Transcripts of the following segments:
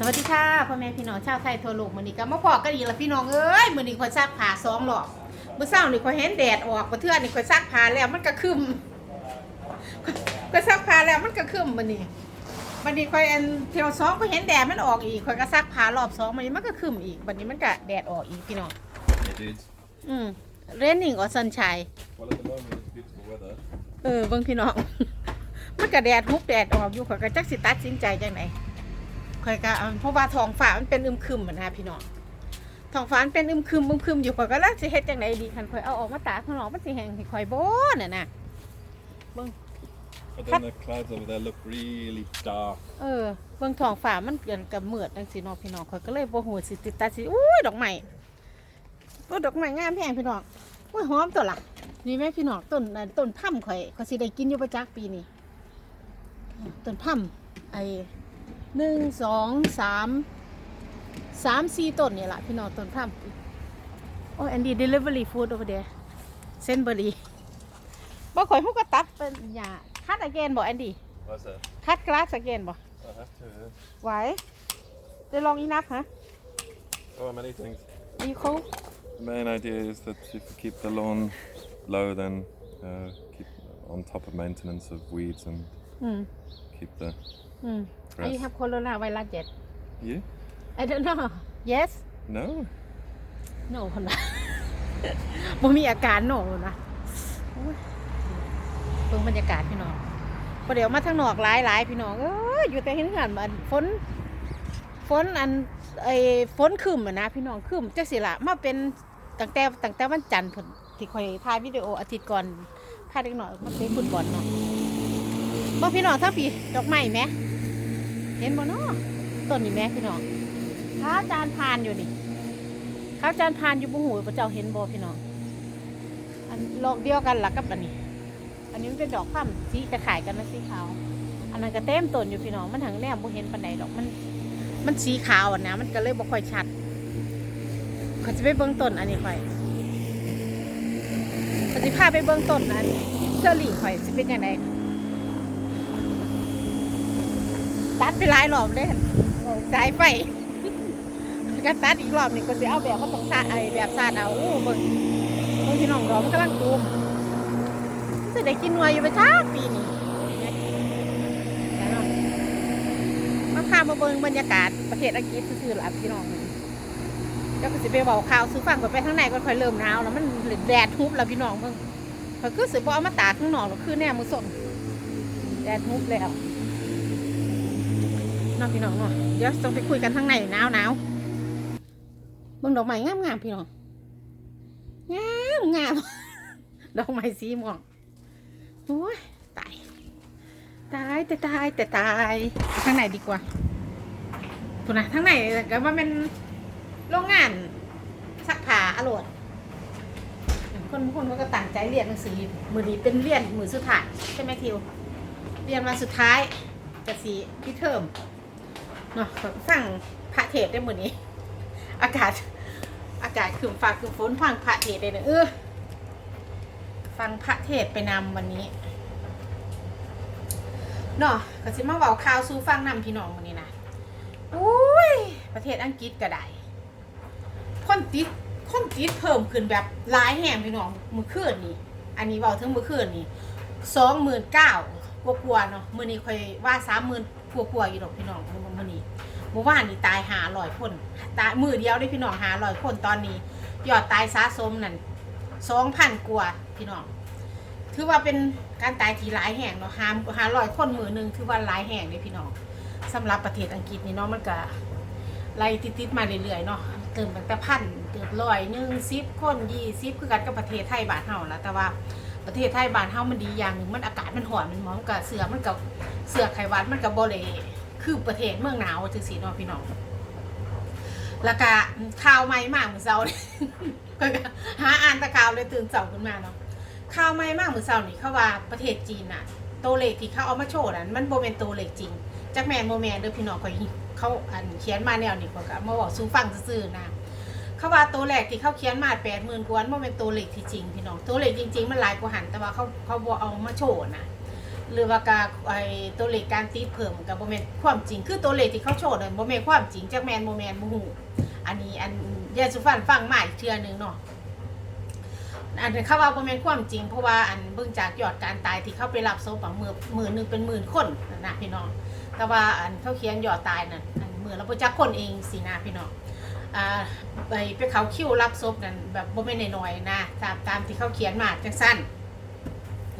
สวัสดีค่ะพ่อแม่พี่น้องชาวไทยทั่วโลกมื้อนี้ก็มาพอกันอีกแล้วพี่น้องเอ้ยมื้อนี้ข่อยซักผ้าสองรอบเมื่อเช้านี่ข่อยเห็นแดดออกบ่เทื่อนี่ข่อยซักผ้าแล้วมันก็ครึมก็ซักผ้าแล้วมันก็ครึมมื้อนี้บัดนี้ข่อยอันเที่ยวสองข่อยเห็นแดดมันออกอีกข่อยก็ซักผ้ารอบสองมื้อนี้มันก็ครึมอีกบัดนี้มันก็แดดออกอีกพี่น้อง It is. อืม raining or sunshine Well, at the moment it's beautiful weather. เออเบิ่งพี่น้อง มันก็แดดฮุบแดดออกอยู่ข่อยก็จักสิตัดสินใจจังได ข่อยก็เอาเพราะว่าท้องฟ้ามันเป็นอึมครึมอะนะพี่น้องท้องฟ้ามันเป็นอึมครึมอึมครึมอยู่ข่อยก็แล้วสิเฮ็ดจังไดดีคันข่อยเอาออกมาตากข้างนอกมันสิแห้งให้ข่อยบ่น่ะนะ But then the clouds over there look really dark. เออเบิ่งท้องฟ้ามันเกินกับมืดจังซี่เนาะพี่น้องข่อยก็เลยบ่ฮู้สิติดตัดสิอุ้ยดอกไม้โอ้ดอกไม้งามแพงพี่น้องอุ้ยหอมตัวละนี่แม่พี่น้องต้นอันต้นพั่มข่อยก็สิได้กินอยู่ประจักปีนี้ต้นพั่มไอ้ หนึ่งสองสามสามสี่ต้นนี่แหละพี่น้องต้นพั่มโอ้ยอันดี delivery food over there เส้นเบอรี่บ่ข่อยฮู้ก็ตัดเป็นหญ้าคัด again บ่อันดี What's that? คัดกราส again บ่ I have to. ไหวได้ลองอีนักฮะ Oh, many things. อีเขา The main idea is that if you keep the lawn low, then uh, keep on top of maintenance of weeds and อืม keep the อืม I grass. have corona virus yet You? I don't know yes No. no คนละบ่มีอาการโนนะโอ้ยเบิ่งบรรยากาศพี่น้องพอเดี๋ยวมาทางนอกหลายหลายพี่น้องเอ้ยอยู่แต่เห็นงานมันฝนฝนอันไอ้ฝนคืมอะนะพี่น้องคืมจักสิละมาเป็นตั้งแต่ตั้งแต่วันจันทร์พุ่นที่คอยถ่ายวิดีโออาทิตย์ก่อนพาเด็กหน่อยมาเตะฟุตบอลเนาะบ่พี่น้องทั้งปีดอกไม้ไหม เห็นบ่เนาะต้นนี่แม่พี่น้องข้าวจานพานอยู่นี่ข้าวจานพานอยู่บุหูพระเจ้าเห็นบ่พี่น้องอันลอกเดียวกันหลักกับอันนี้ อันนี้มันเป็นดอกข้ามสีจะขายกันนะสีขาว อันนั้นก็เต็มต้นอยู่พี่น้องมันทางแนมบ่เห็นปานใดดอกมัน มันสีขาวอะนะมันก็เลยบ่ค่อยชัดเขาจะไปเบิ่งต้นอันนี้ค่อยเขาจะพาไปเบิ่งต้นอันเชอรี่ค่อยสิเป็นยังไง ตัดไปหลายรอบเลยสายไฟก็ตัดอีกรอบนี่ก็จะเอาแบบเขาต้องซาไอแบบซาดเอาโอ้เบิ่งเบิ่งพี่น้องดอกมันกำลังตูมจะได้กินหน่วยอยู่ไปช้าปีนี้แล้าะมามาเบิ่งบรรยากาศประเทศอังกฤษซื่อๆล่ะพี่น้องเดี๋ยวก็สิไปเบาข่าวซื้อฟังก่อนไปข้างในก็ค่อยเริ่มหนาวแล้วมันแดดทุบแล้วพี่น้องเบิ่งเขาคือสิบ่เอามาตากข้างนอกหรอกคือแน่มือส่งแดดทุบแล้ว เน้องพี่น้องเนาะเดี๋ยวต้องไปคุยกันข้างในหนาวหนาวเบิ่งดอกไม้งามงามๆพี่น้องงามงามดอกไม้สีม่วงโอ้ยตายตายแต่ตายแต่ตายไปข้างในดีกว่าถูกนะข้างในก็ว่าเป็นโรงงานซักผ้าอรวดคนบางคนเขาก็ตั้งใจเรียนหนังสือมือนี้เป็นเรียนมือสุดท้ายใช่ไหมทิวเรียนวันสุดท้ายจะสีพี่เทอม เนาะก็ฟังพระเทศได้มือนี้ อากาศ อากาศคือฟ้าคือฝนฟังพระเทศได้เนอะเออฟังพระเทศไปนำวันนี้เนาะก็สิมาเว้าข่าวสู่ฟังนำพี่น้องวันนี้นะอุ้ยประเทศอังกฤษก็ได้คนติดคนติดเพิ่มขึ้นแบบหลายแห่งพี่น้องมือคืนนี่อันนี้เว้าถึงมือคืนนี่สองหมื่นเก้ากว่าๆเนาะมือนี้ค่อยว่าสามหมื่น กว่าๆอยู่ดอกพี่น้องมื้อนี้เมื่อวานนี่ตายหาลอยคนตายมือเดียวได้พี่น้องหาลอยคนตอนนี้ ยอดตายสะสมนั่นสองพันกว่าพี่น้อง ถือว่าเป็นการตายที่หลายแห่งเนาะหาหาลอยคนมือหนึ่งถือว่าหลายแห่งเลยพี่น้องสำหรับประเทศอังกฤษนี่เนาะมันก็ไล่ติดๆมาเรื่อยๆเนาะเติมตั้งแต่พันเติมลอยหนึ่งสิบคนยี่สิบคือกันกับประเทศไทยบ้านเฮาแล้วแต่ว่าประเทศไทยบ้านเฮามันดีอย่างหนึ่งมันอากาศมันหอนมันหมองกับเสือมันกับ เสือไขวัดมันกับโบเลคือประเทศเมืองหนาวจังสีเนาะพี่น้องแล้วก็ข่าวใหม่มากเหมือนเช้าเนี่ยก็หาอ่านตะข่าวเลยตื่นเช้าขึ้นมาเนาะข่าวใหม่มากเหมือนเช้านี่เขาว่าประเทศจีนน่ะตัวเลขที่เขาเอามาโชว์นั้นมันโบเป็นตัวเลขจริงจักแมนโมแมนเด้อพี่น้องก็เขาอันเขียนมาแนวนี้ก็ก็มาบอกสู้ฟังซื่อๆนะเขาว่าตัวเลขที่เขาเขียนมาแปดหมื่นกว่านั้นโมเป็นตัวเลขที่จริงพี่น้องตัวเลขจริง ๆ มันหลายกว่าหันแต่ว่าเขาเขาบอกเอามาโชว์นะ หรือว่ากาไอตัวเลขการติดเพิ่มกับโมเมนความจริงคือตัวเลขที่เขาโชว์เนี่ยโมเมนความจริงจากแมนโมเมนโมหูอันนี้อันยายสุฟันฟังมาอีกเทื่อนึงเนาะอันเขาว่าโมเมนความจริงเพราะว่าอันเบื้องจากยอดการตายที่เขาไปรับศพอะมือมือหนึ่งเป็นหมื่นคนนะพี่น้องแต่ว่าอันเขาเขียนยอดตายนั่นอันมือเราประจักคนเองสินะพี่น้องอ่าไปไปเขาคิวรับศพนั่นแบบโมเมนน้อยๆนะตามตามที่เขาเขียนมาจังสั้น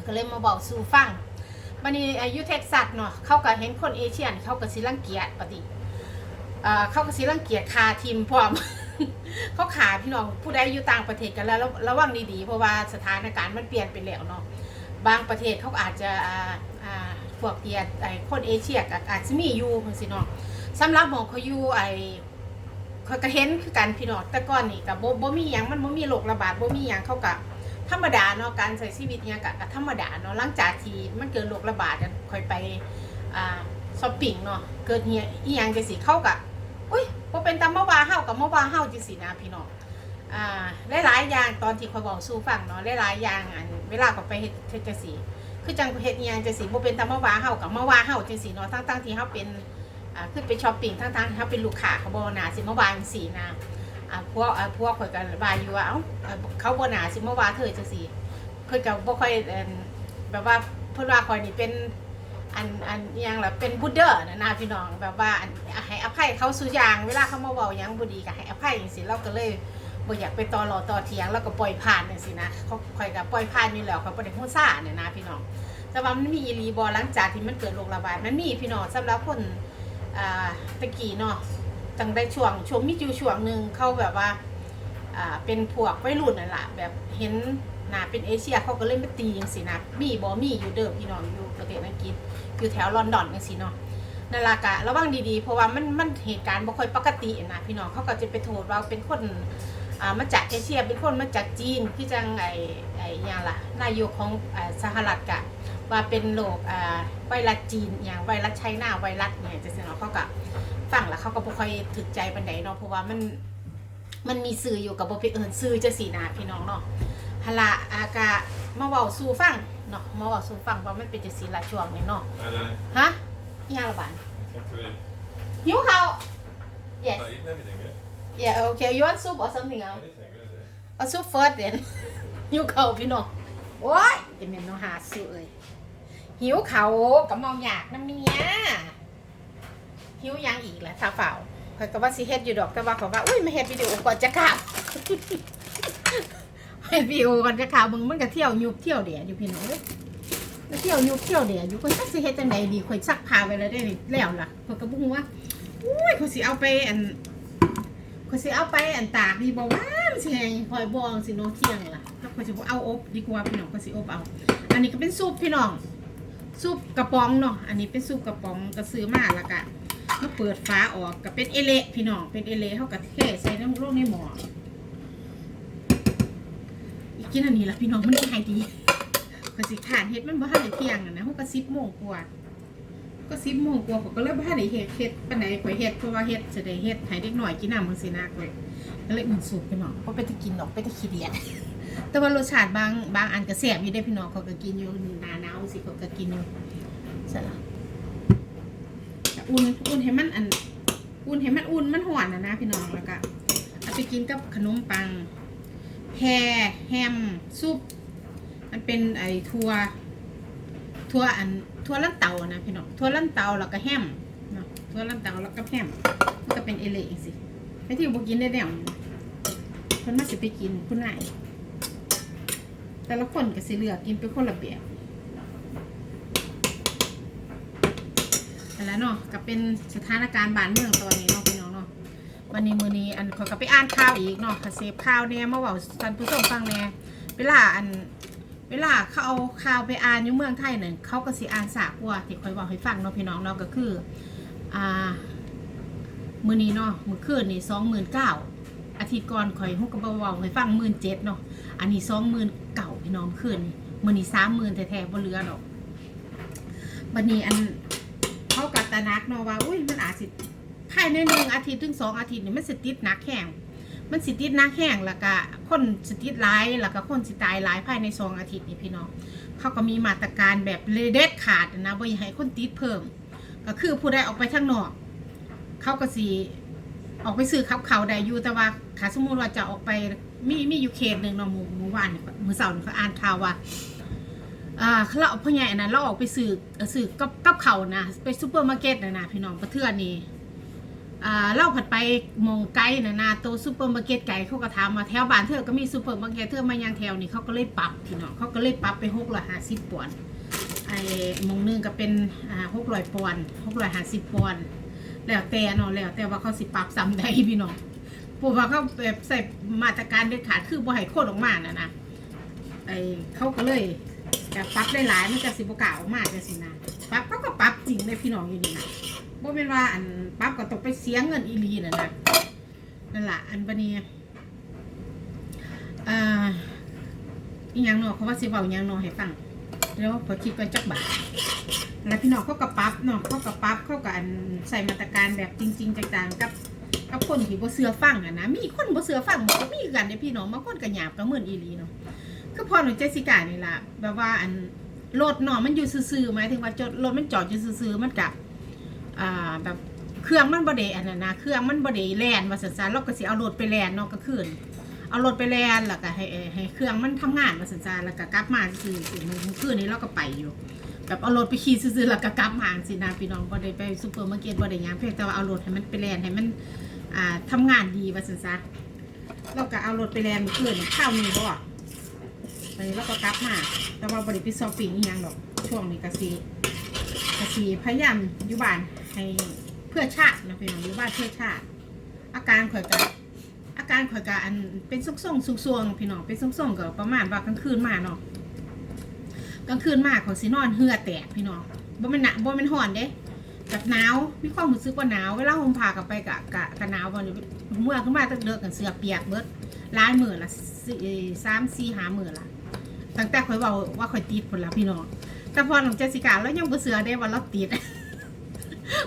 ก็เลยมาบอกสู่ฟัง บันนี้อายุเท็กซัสเนาะเขาก็เห็นคนเอเชียน เขาก็สิรังเกียจปฏิเขาก็สิรังเกียจคาทีมพร้อม เขาขาพี่น้องผู้ใดอยู่ต่างประเทศกันแล้วระวังดีๆเพราะว่าสถานการณ์มันเปลี่ยนไปแล้วเนาะบางประเทศเขาอาจจะพวกเตียไอ้คนเอเชียก็อาจจะมีอยู่จังซี่เนาะสำหรับหมองเขาอยู่ไอ้เขาก็เห็นคือกันพี่น้องแต่ก่อนนี่ก็บ่บ่มีหยังมันโบมีโรคระบาดโบมีหยังเขาก็ ธรรมดาเนาะการใช้ชีวิตเนี่ยก็ธรรมดาเนาะหลังจากที่มันเกิดโรคระบาดกันค่อยไปอ่าช้อปปิ้งเนาะเกิดเฮียอีหยังจังซี่เข้าก็อุ้ยบ่เป็นตามเมื่อวาเฮากับเมื่อวาเฮาจังซี่นะพี่น้องอ่าหลายๆอย่างตอนที่ข่อยบอกสู่ฟังเนาะหลายๆอย่างอันเวลาก็ไปเฮ็ดเฮ็ดจังซี่คือจังเฮ็ดอีหยังจังซี่บ่เป็นตามเมื่อวาเฮากับเมื่อวาเฮาจังซี่เนาะทั้งๆที่เฮาเป็นอ่าคือไปช้อปปิ้งทั้งๆที่เฮาเป็นลูกค้าเขาบ่น่าสิเมื่อวาจังซี่นะ อ่าพวกอ่าพวกข่อยก็ว่าอยู่ว่าเอ้าเอ่อเขาบ่น่าสิเมื่อวาเธอจังซี่เพิ่นก็บ่ค่อยแบบว่าเพิ่นว่าข่อยนี่เป็นอันอันยังล่ะเป็นบุดเดอร์นะนะพี่น้องแบบว่าให้อภัยเขาสุอย่างเวลาเขามาเว้ายังบ่ดีก็ให้อภัยจังซี่เราก็เลยบ่อยากไปต่อรอต่อเถียงแล้วก็ปล่อยผ่านจังซี่นะเขาข่อยก็ปล่อยผ่านอยู่แล้วข่อยบ่ได้ฮู้ซ่าเนี่ยนะพี่น้องแต่ว่ามันมีอีลีบ่หลังจากที่มันเกิดโรคระบาดมันมีพี่น้องสำหรับคนอ่าตะกี้เนาะ ตั้งได้ช่วงช่วงมิจูช่วงหนึ่งเขาแบบว่าอ่าเป็นพวกวัยรุ่นนั่นแหละแบบเห็นหนาเป็นเอเชียเขาก็เล่นมาตีอย่างสินะมีบอมีอยู่เดิมพี่น้องอยู่ประเทศอังกฤษอยู่แถวลอนดอนอย่างสิเนาะนั่นละกะระวังดีๆ เพราะว่ามันมันเหตุการณ์บ่ค่อยปกตินะพี่น้องเขาก็จะไปโทษว่าเป็นคน อ่ามาจากเอเชียเป็นคนมาจากจีนคือจังไอไออหย่างล่ะนายกของอ่าสหรัฐกะว่าเป็นโรคอ่าไวรัสจีนอหย่างไวรัสไชน่าไวรัสเนี่ยจะเนาะเขาก็ฟังแล้วเขาก็บ่ค่อยถึกใจปานใดเนาะเพราะว่ามันมันมีสื่ออยู่กับบ่ไปเอิญสื่อจะสีนาพี่น้องเนาะฮะละอากามาเว้าสู่ฟังเนาะมาเว้าสู่ฟังว่ามันเป็นจังซี่ละช่วงนี้เนาะ I don't know. ฮะอีหยังละบาด What to eat? หิวข้าว yes Not eating everything, yeah? Yeah okay you want soup or something else Anything, really. เอาซุป first then หิวข้าวพี่น้องโอ้ยจะแม่นเนาะหาซื้อเอ้ยหิวข้าวกับเมาอยากน้ำเมียหิวหยังอีกล่ะถ้าเฝ้าข่อยก็ว่าสิเฮ็ดอยู่ดอกแต่ว่าเขาว่าอุ้ยมาเฮ็ดวิดีโอก่อนจะกลับ เฮ็ดวิดีโอก่อนจะกลับมึงมันก็เที่ยวยุบเที่ยวเดียอยู่พี่น้องเอ้ยแล้วเที่ยวยุบเที่ยวเดียอยู่คนจักสิเฮ็ดจังไดดีข่อยซักผ้าไว้แล้วได้นี่แล้วล่ะข่อยก็บ่ฮู้ว่าอุ้ยข่อยสิเอาไปอัน ข่อยสิเอาไปอันตากดีบ่ว่ามันสิแหงข่อยบ่จังสิเนเที่ยงล่ะถ้าข่อยสิเอาอบดีกว่าพี่น้องข่อยสิอบเอา อันนี้ก็เป็นซุปพี่น้องซุปกระป๋องเนาะอันนี้เป็นซุปกระป๋องก็ซื้อมาแล้วก็มาเปิดฝาออกก็เป็นเอเละพี่น้องเป็นเอเละเฮาก็เทใส่น้ำลงในหม้ออีกกินอันนี้ล่ะพี่น้องมันได้ดีข่อยสิทานเฮ็ดมันบ่ทันได้เที่ยงอะนะเฮาก็10โมงกว่า ก็สิบโมงกว่าผมก็เลยบ่ทันได้เฮ็ดเฮ็ดปานใดข่อยเฮ็ดเพราะว่าเฮ็ดจะได้เฮ็ดให้เด็กน้อยกินน้ำมื้อสินะข่อยก็เลยมันสูบไปหน่อยบ่ไปตะกินดอกไปตะขี้เดียดแต่ว่ารสชาติบางบางอันก็แซ่บอยู่ได้พี่น้องเขาก็กินอยู่หน้าหนาวสิเขาก็กินอยู่ใช่ละก็อุ่นอุ่นให้มันอัน อุ่นให้มันอุ่นมันหวานนะนะพี่น้องแล้วก็เอาไปกินกับขนมปังแฮแฮมซุปมันเป็นไอ้ทัวทั่วอัน ทั่วลันเตานะพี่น้องทั่วลันเตาแล้วก็แฮมเนาะทั่วลันเตาแล้วก็แฮมมันก็เป็นเอเล่สิไปที่บุกินได้แล้วเพิ่นมาสิไปกินคุณนายแต่ละคนก็สิเลือกกินเป็นคนละแบบอันแล้วเนาะก็เป็นสถานการณ์บ้านเมืองตอนนี้เนาะพี่น้องเนาะวันนี้มือนี้อันขอยก็ไปอ่านข่าวอีกเนาะค่ะเสพข่าวแน่มาเว้าท่านผู้ชมฟังแน่เวลาอัน เวลาเขาเอาข่าวไปอ่านอยู่เมืองไทยเนี่ยเขาก็สิอ่านสากว่าที่คอยบอกให้ฟังเนาะพี่น้องเนาะก็คืออ่ามือนี้เนาะมือคืนนี่สองหมื่นเก้าอาทิตย์ก่อนคอยฮุกกระเบาๆให้ฟังหมื่นเจ็ดเนาะอันนี้สองหมื่นเก่าพี่น้องคืนนี่มือนี้สามหมื่นแท้ๆบ่เหลือดอกบัดนี้อันเขากัดตะนักเนาะว่าอุ้ยมันอาจสิภายในหนึ่งอาทิตย์ถึงสองอาทิตย์นี่มันสิติดนักแห้ง มันสิติดนักแห้งแล้วก็คนสิติดหลายแล้วก็คนสิตายหลายภายในสองอาทิตย์นี่พี่น้องเขาก็มีมาตรการแบบเลด็ดขาดนะบ่อยให้คนติดเพิ่ม ก็คือผู้ใดออกไปข้างนอก เขาก็สีออกไปซื้อขับเขาได้อยู่แต่ว่าถ้าสมมติว่าจะออกไปมีมีอยู่เขตหนึ่งเนาะหมู่หมู่บ้านนี่มือเสาร์นี่เขาอ่านข่าวว่าอ่าเขาเราพ่อใหญ่นนั้นเราออกไปซื้อซื้อกับกับเขานะไปซูเปอร์มาร์เก็ตนะนะพี่น้องประเทือนนี่ อ่าเราผัดไปมองไกลนะนะโตซูเปอร์มาร์เก็ตไกลเขาก็ถามว่าแถวบ้านเธอก็มีซูเปอร์มาร์เก็ตเธอมายังแถวนี้เขาก็เลยปรับพี่น้องเขาก็เลยปรับไปหกร้อยห้าสิบปอนด์ไอ้มงนึงก็เป็นอ่าหกร้อยปอนด์หกร้อยห้าสิบปอนด์แล้วแต่เนาะแล้วแต่ว่าเขาสิปรับซ้ำใดพี่น้องเพราะว่าเขาแบบใส่มาตรการเด็ดขาดคือบ่ให้โคตรออกมานะนะไอ้เขาก็เลยแต่ปรับได้หลายมันจะสิบกล่าวออกมาจะสินะปรับเขาก็ปรับจริงเลยพี่น้องอยู่นี่นะ บ่เป็นว่าอันปรั๊บก็ต้องไปเสียเงินอีลีน่ะนะนั่นล่ะอันบันนี้อ่าอีหยังเนาะเขาว่าสิเว้าอีหยังเนาะให้ฟังแล้วพอคิดกันจักบาทแล้วพี่น้องเขาก็ปรั๊บเนาะเขาก็ปรั๊บเขาก็อันใส่มาตรการแบบจริง ๆจังๆกับกับคนที่บ่เชื่อฟังอะนะมีคนบ่เชื่อฟังบ่ก็มีกันเด้พี่น้องบางคนก็หยาบก็เหมือนอีลีเนาะคือพอหนูเจสิก้านี่ล่ะแบบว่าอันรถเนาะมันอยู่ซื่อๆหมายถึงว่าจดรถมันจอดอยู่ซื่อๆมันกับ อ่าแบบเครื่องมันบ่ได้อันนั้นนะเครื่องมันบ่ได้แล่นว่าซั่นๆเราก็สิเอารถไปแล่นเนาะก็คืนเอารถไปแล่นแล้วก็ให้ให้เครื่องมันทำงานว่าซั่นๆแล้วก็กลับมาซื่อมื้อคืนนี้เราก็ไปอยู่แบบเอารถไปขี่ซื่อๆแล้วก็กลับมาสินะพี่น้องบ่ได้ไปซูเปอร์มาร์เก็ตบ่ได้ยังเพียงแต่ว่าเอารถให้มันไปแล่นให้มันอ่าทำงานดีว่าซั่นซะเราก็เอารถไปแล่นมื้อคืนข้าวมีบ่ไปแล้วก็กลับมา แต่ว่าบริปิดซอฟปิ้งอีหยังดอกช่วงนี้กะสีกะสีพยายามอยู่บ้าน ให้เพื่อชาตินะพี่น้องอยู่บ้าเพื่อชาติ อาการข่อยกะอาการข่อยกะอันเป็นส่งส่งๆส่วงๆพี่น้องเป็นส่งส่งๆก็ประมาณว่ากลางคืนมาเนาะกลางคืนมาเขาสินอนเหือแตกพี่น้องบ่แม่นหนะบ่แม่นฮ้อนเด้แบบหนาวมีความรู้สึกว่าหนาวเวลาห่มผ้ากลับไปกะกะกะหนาวบ่นี่เมื่อขึ้นมาตะเดือกกันเสือเปียกเบิดหลายมื้อละสามสี่ห้ามื้อละตั้งแต่ข่อยบอกว่าข่อยติดผลละพี่น้องแต่พอหลังเจสสิกาแล้วยังบ่เสือได้ว่าเราติด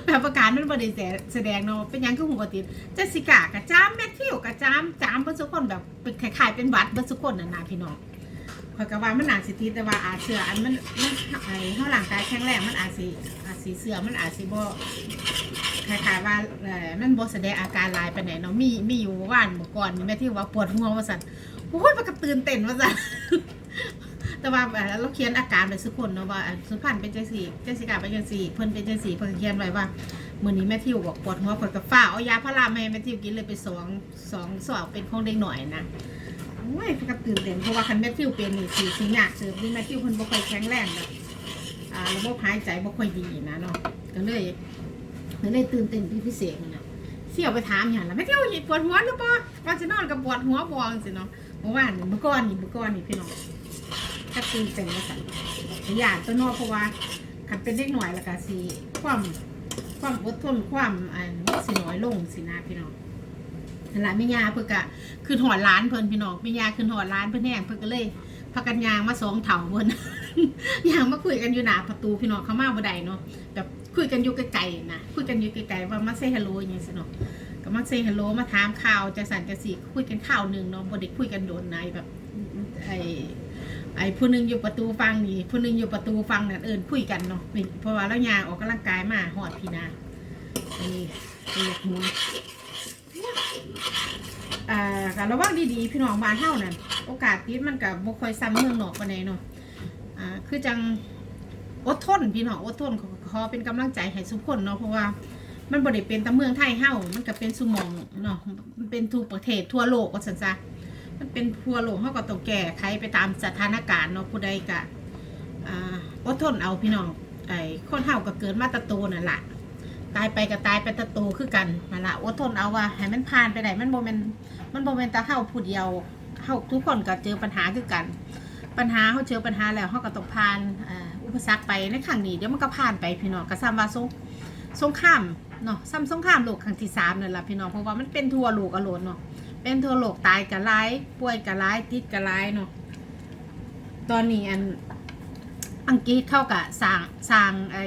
แบบประกาศมันบ่ได้แสดงเนาะเป็นยังคือหัวติดเจสิกากะจ้ามแมทธิวกะจ้ามจ้ามเบิ่สุกคนแบบเป็นคล้ายๆเป็นวัดเบิ่สุกคนน่ะนะพี่น้องข่อยกว่ามันอาจสิติดแต่ว่าอาจเสืออันมันมันไอ้เฮาร่างกายแข็งแรงมันอาจสิอาจสิเสือมันอาจสิบ่คล้ายๆว่าเออมันบ่แสดงอาการลายไปานเนาะมีมีอยู่ว่านเมื่อก่อนนี่แม่ที่ว่าปวดหัวว่าซั่นโอ้ยมันก็ตื่นเต้นว่าซั่น แต่ว่าเอ่อเราเขียนอาการไปสุกคนเนาะว่าสุพรรณเป็นจังสี่เจสิกาเป็นจังสี่เพิ่นเป็นจังสี่เพิ่นเขียนไว้ว่ามื้อนี้แม่ทิวบอกปวดหัวปวดกระฟ้าเอายาพารามาให้แม่ทิวกินเลยไปสองสองสอบเป็นของเด็กหน่อยนะโอ้ยเพิ่นก็ตื่นเต้นเพราะว่าคันแม่ทิวเป็นนี่สิสิยากเสร์ฟนี่แม่ทิวเพิ่นบ่ค่อยแข็งแรงแบบอ่าระบบหายใจบ่ค่อยดีนะเนาะก็เลยก็เลยตื่นเต้นเป็นพิเศษนะเสี่ยวไปถามอย่างละแม่ทิวปวดหัวหรือเปล่าว่าสินอนกับปวดหัวบ่จังซี่เนาะเมื่อวานเมื่อก่อนนี่เมื่อก่อนนี่พี่น้อง ถ้าตื่นเต้นมาสันอยากตัวนอกเพราะว่าคันเป็นเด็กหน่อยแล้วก็สิความความอดทนความอันสิน้อยลงสินะพี่น้องนั่นแหละม่ยาเพิ่นก็คือหอดร้านเพิ่นพี่น้องแม่ยาคือหอดร้านเพิ่นแห้งเพิ่นก็เลยพากันยางมาสองเถาเพิ่นยางมาคุยกันอยู่หน้าประตูพี่น้องเขามาบ่ได้เนาะแบบคุยกันอยู่ไกลๆนะคุยกันอยู่ไกลๆว่ามาเซฮัลโหลอย่างนี้สิเนาะก็มาเซฮัลโหลมาถามข่าวจังสันจังสีคุยกันข่าวหนึ่งเนาะบ่ได้คุยกันโดนในแบบไอ ไอ้ผู้หนึงอยู่ประตูฟังนี่ผู้หนึงอยู่ประตูฟังนั่นเอิญคุยกันเนาะเพราะว่าแล้วยางออกกำลังกายมาหอดพี่นาอันนี้เรียกหัวอ่าการระวังดีๆพี่น้องบ้านเฮานั่นโอกาสติดมันกับบ่ค่อยซ้ำเมืองนอกปานใดเนาะอ่าคือจังอดทนพี่น้องอดทนขอขอเป็นกำลังใจให้ทุกคนเนาะเพราะว่ามันบ่ได้เป็นแต่เมืองไทยเฮามันก็เป็นสุมองเนาะมันเป็นทุกประเทศทั่วโลกว่าซั่นซะ มันเป็นพัวโลงเขาก็ต้องแก้ไขไปตามสถานการณ์เนาะผู้ใดก็อ่าอดทนเอาพี่น้องไอ้คนเฮาก็เกิดมาตะโตนั่นแหละตายไปก็ตายไปตะโตคือกันนั่นละอดทนเอาว่าให้มันผ่านไปได้มันโมเมนมันโมเมนแต่เฮาผู้เดียวเฮาทุกคนก็เจอปัญหาคือกัน ปัญหาเขาเจอปัญหาแล้วเขาก็ต้องผ่านอ่าอุปสรรคไปในครั้งนี้เดี๋ยวมันก็ผ่านไปพี่น้องก็ซ้ำว่าสงสงครามเนาะซ้ำสงครามโลกครั้งที่สามนั่นแหละพี่น้องเพราะว่ามันเป็นทั่วโลกอโลนเนาะ เป็นทั่วโลกตายกะไรป่วยกะไรติดกะไรเนาะตอนนี้อันอังกฤษเข้ากับสร้างสร้างไอ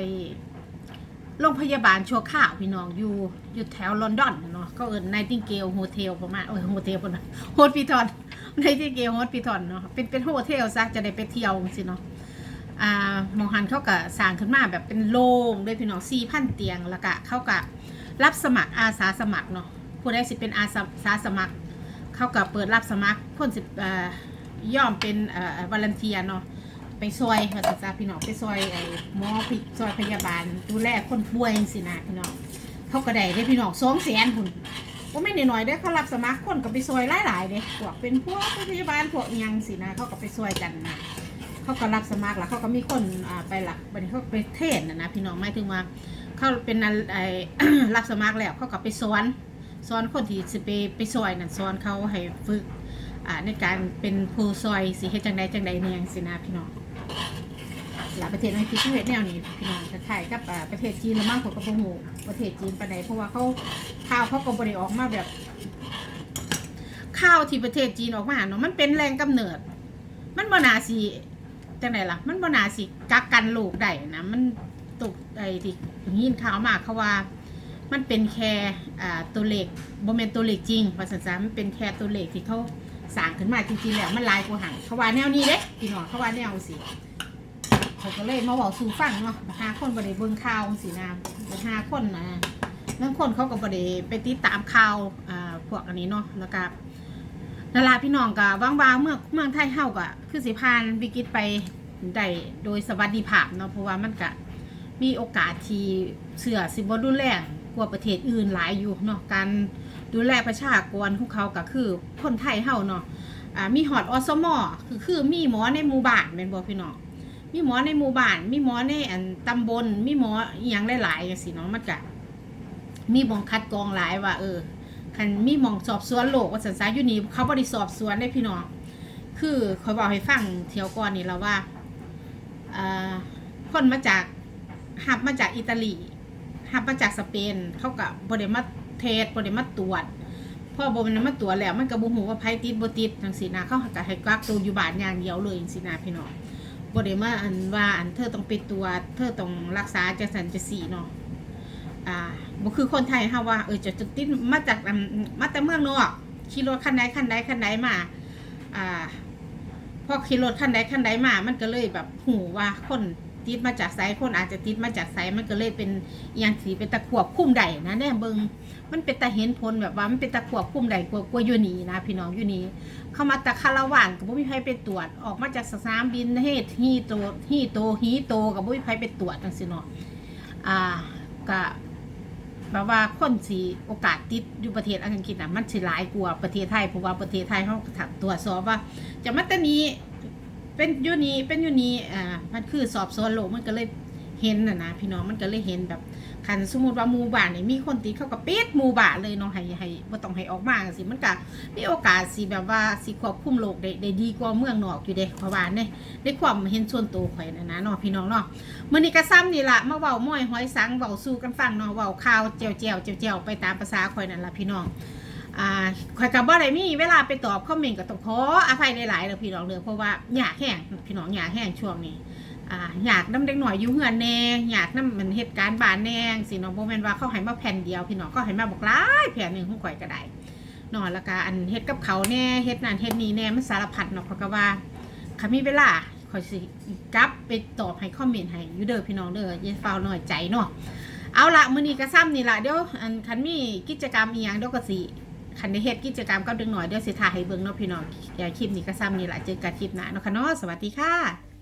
โรงพยาบาลชั่วข้าวพี่น้องอยู่อยู่แถวลอนดอนเนาะก็เอิญไนติงเกลโฮเทลประมาณโอ้ยโฮเทลปะนะโฮสปิทอลไนติงเกลโฮสปิทอลเนาะเป็นเป็นโฮเทลซะจะได้ไปเที่ยวสิเนาะอ่ามองหันเขาก็สร้างขึ้นมาแบบเป็นโรงด้วยพี่น้อง4,000เตียงแล้วก็เขาก็รับสมัครอาสาสมัครเนาะผู้ใดสิเป็นอาสาสมัคร เขาก็เปิดรับสมัครคนสิเอ่อย่อมเป็นอ่อวอลันเทียเนาะไปซอยว่าจะจ้าพี่น้องไปซอยไอ้หมอพิซอยพยาบาลดูแลคนป่วยสินะพี่น้องเขาก็ได้ได้พี่น้องสองแสนพุ่นว่าไม่น้อยๆเด้เขารับสมัครคนก็ไปซอยหลายๆเด้พวกเป็นพวกพยาบาลพวกยังสินะเขาก็ไปซอยกันนะเขาก็รับสมัครแล้วเขาก็มีคนไปหลักบัดนี้เขาก็ไปเทศน์นะนะพี่น้องหมายถึงว่าเขาเป็นอันไอ้รับสมัครแล้วเขาก็ไปสอน สอนคนที่สิไปไปซอยนั่นสอนเขาให้ฝึกอ่าในการเป็นผู้ซอยสิเฮ็ดจังใดจังใดแนงสินะพี่น้องหลายประเทศในที่เขาเฮ็ดแนวนี้พี่น้องคล้ายๆกับอ่าประเทศจีนละมั้งเขาก็บ่ฮู้ประเทศจีนปานใดเพราะว่าเขาข่าวเขาก็บ่ได้ออกมาแบบข่าวที่ประเทศจีนออกมาเนาะมันเป็นแรงกำเนิด มันบ่น่าสิจังไดล่ะ มันบ่น่าสิกักกันโลกได้นะมันตกไอ้ที่ยินข่าวมาเขาว่า มันเป็นแค่ตัวเลขบ่แม่นตัวเลขจริงว่าซั่นซะมันเป็นแค่ตัวเลขที่เขาสร้างขึ้นมาจริงๆแล้วมันลายกว่าหันเขาว่าแนวนี้เด้พี่น้องเขาว่าแนวสิเขาก็เลยมาเว้าสู่ฟังเนาะหาคนบ่ได้เบิงข่าวสินะหาคนนะบางคนเขาก็บ่ได้ไปติดตามข่าวอ่าพวกอันนี้เนาะแล้วก็นาราพี่น้องก็วางๆเมื่อเมืองไทยเฮาก็คือสิผ่านวิกฤตไปได้โดยสวัสดิภาพเนาะเพราะว่ามันก็มีโอกาสที่เสือสิบรุนแรง กว่าประเทศอื่นหลายอยู่เนาะการดูแลประชากรของเขาก็คือคนไทยเฮาเนาะอ่ามีหอดอสมอคือคือมีหมอในหมู่บ้านเป็นบ่พี่น้องมีหมอในหมู่บ้าน มีหมอในอันตำบล มีหมออย่างหลายๆจังซี่เนาะมันก็มีหมองคัดกรองหลายว่า เออคันมีหมองสอบสวนโลกว่าสันสาอยู่นี่เขาบ่ได้สอบสวนได้พี่น้องคือขอยบอกให้ฟังเที่ยวก่อนนี่แล้วว่าอ่าคนมาจากหับมาจากอิตาลี หับมาจากสเปนเขากับบริมาเทสบริมาตรวจพ่อบริมาตรวจแล้วมันก็บ่ฮู้ว่าไผติดบ่ติดจังซี่นะเขาก็ให้กักตัวอยู่บ้านอย่างเดียวเลยจังซี่นะพี่น้องบ่ได้มาอันว่าอันเธอต้องไปตรวจเธอต้องรักษาจังสันจังซี่เนาะอ่าบ่คือคนไทยฮาว่าเออจะจะติดมาจากอันมาแต่เมืองนอกขี่รถคันใดคันใดคันใดมาอ่าพอขี่รถคันใดคันใดมา มันก็เลยแบบหูว่าคน ติดมาจากไสคนอาจจะติดมาจากไสมันก็เลยเป็นอย่างสีเป็นตะขวบคุ้มใดนะเนี่ยเบิงมันเป็นตะเห็นผลแบบว่ามันเป็นตะขวบคุ้มใดกว่ากว่าอยู่นี่นะ พี่น้องอยู่นี่เข้ามาตะคาราวานกับบ่มีใครไปตรวจออกมาจากสนามบินเฮดฮีโตฮีโตฮีโตกับบ่มีใครไปตรวจจังซี่เนาะอ่าก็แบบว่าคนสีโอกาสติดอยู่ประเทศอังกฤษน่ะมันสิหลายกว่าประเทศไทยเพราะว่าประเทศไทยเขาถักตรวจสอบว่า จะมาแต่นี้ เป็นอยูนี้เป็นอยูนี้อ่ามันคือสอบสวนโลกมันก็เลยเห็นนะนะพี่น้องมันก็เลยเห็นแบบคันสมมติว่าหมู่บ้านนี่มีคนติดเขาก็ปิดหมู่บ้านเลยเนาะให้ให้บ่ต้องให้ออกมาสิมันก็มีโอกาสสิแบบว่าสิควบคุมโรคได้ได้ดีกว่าเมืองนอกอยู่เด้เพราะว่าในในความเห็นส่วนตัวข่อยนะนะเนาะพี่น้องเนาะมื้อนี้ก็ซ้ำนี่ล่ะมาเว้าม้อยหอยสังเว้าสู่กันฟังเนาะเว้าข่าวแจ๋วๆแจ๋วๆไปตามภาษาข่อยนั่นล่ะพี่น้อง อ่าข่อยกับบ่ได้มีเวลาไปตอบคอมเมนต์ก็ต้องขออภัยหลายๆเลยพี่น้องเด้อเพราะว่าอยากแห้งพี่น้องอยากแห้งช่วงนี้อ่าอยากน้ำเด็กหน่อยอยู่เฮือนแน่อยากน้ำมันเหตุการณ์บานแน่สิน้องโบแมนว่าเขาให้มาแผ่นเดียวพี่น้องก็ให้มาบอกหลายแผ่นหนึ่งของข่อยก็ได้นอนแล้วก็อันเฮ็ดกับเขาแน่เฮ็ดนั่นเฮ็ดนี่แน่มันสารพัดเนาะเขาก็ว่าคันมีเวลาข่อยสิกลับไปตอบให้คอมเมนต์ให้อยู่เด้อพี่น้องเด้ออย่าเฝ้าน้อยใจเนาะเอาละมือนี้ก็ซ้ำนี่ละเดี๋ยวอันคันมีกิจกรรมอีหยังเดี๋ยวก็สิ คันได้เฮ็ดกิจกรรมกับเด็กหน่อยเดี๋ยวสิถ่ายให้เบิ่งเนาะพี่น้องอย่าคลิปนี้ก็ซ้ำนี่แหละเจอกันคลิปหน้าเนาะค่ะเนาะสวัสดีค่ะ